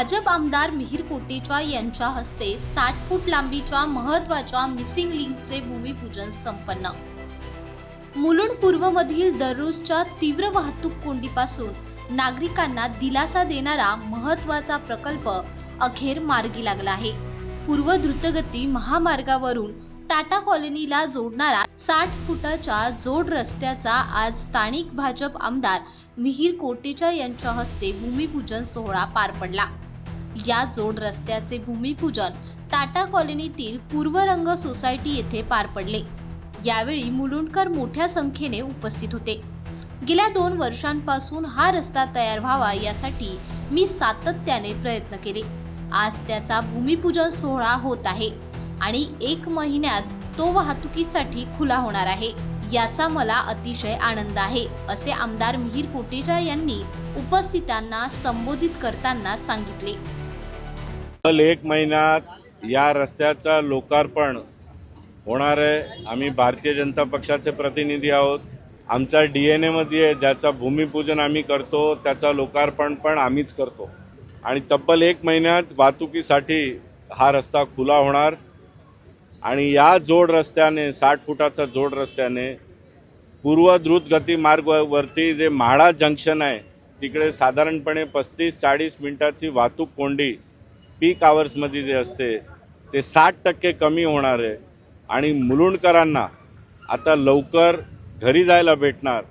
भाजप आमदार मिहीर कोटेचा यांच्या हस्ते साठ फूट लांबीच्या महत्त्वाच्या मिसिंग लिंकचे भूमिपूजन संपन्न. मुलुंड पूर्वमधील दररोजच्या तीव्र वाहतूक कोंडीपासून नागरिकांना दिलासा देणारा महत्त्वाचा प्रकल्प अखेर मार्गी लागला आहे. पूर्व द्रुतगती महामार्गावरून टाटा कॉलनीला जोडणारा साठ फुटाच्या जोड रस्त्याचा आज स्थानिक भाजप आमदार मिहीर कोटेचा यांच्या हस्ते भूमिपूजन सोहळा पार पडला. या जोड रस्त्याचे भूमिपूजन टाटा कॉलनीतील पूर्वरंग सोसायटी येथे पार पडले. यावेळी मुलुंडकर मोठ्या संख्येने उपस्थित होते. गेल्या दोन वर्षांपासून हा रस्ता तयार व्हावा यासाठी मी सातत्याने प्रयत्न केले. आज त्याचा भूमिपूजन सोहळा होत आहे आणि एक महिन्यात तो वाहतुकीसाठी खुला होणार आहे. याचा मला अतिशय आनंद आहे असे आमदार मिहीर कोटेजा यांनी उपस्थितांना संबोधित करताना सांगितले. तब्बल एक महिन्यात या रस्त्याचं लोकार्पण होणार आहे. आम्ही भारतीय जनता पक्षाचे प्रतिनिधी आहोत. आमचा डी एन एमध्ये आहे ज्याचं भूमिपूजन आम्ही करतो त्याचं लोकार्पण पण आम्हीच करतो. आणि तब्बल एक महिन्यात वाहतुकीसाठी हा रस्ता खुला होणार. आणि या जोड रस्त्याने साठ फुटाचा जोड रस्त्याने पूर्व द्रुतगती मार्गवरती जे म्हाडा जंक्शन आहे तिकडे साधारणपणे पस्तीस चाळीस मिनिटाची वाहतूक कोंडी पीक आवर्समध्ये जे असते ते साठ टक्के कमी होणार आहे. आणि मुलुंडकरांना आता लवकर घरी जायला भेटणार.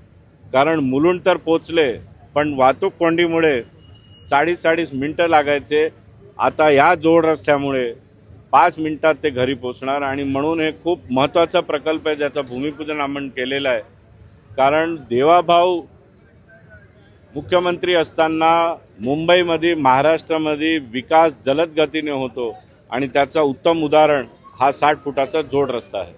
कारण मुलुंड तर पोचले पण वाहतूक कोंडीमुळे चाळीस चाळीस मिनटं लागायचे. आता या जोड रस्त्यामुळे पाच मिनटात ते घरी पोचणार आणि म्हणून हे खूप महत्त्वाचा प्रकल्प आहे ज्याचा भूमिपूजन आपण केलेलं आहे. कारण देवाभाऊ मुख्यमंत्री असताना मुंबईमध्ये महाराष्ट्रामध्ये विकास जलद गतीने होतो आणि त्याचं उत्तम उदाहरण हा साठ फुटाचा जोड रस्ता आहे.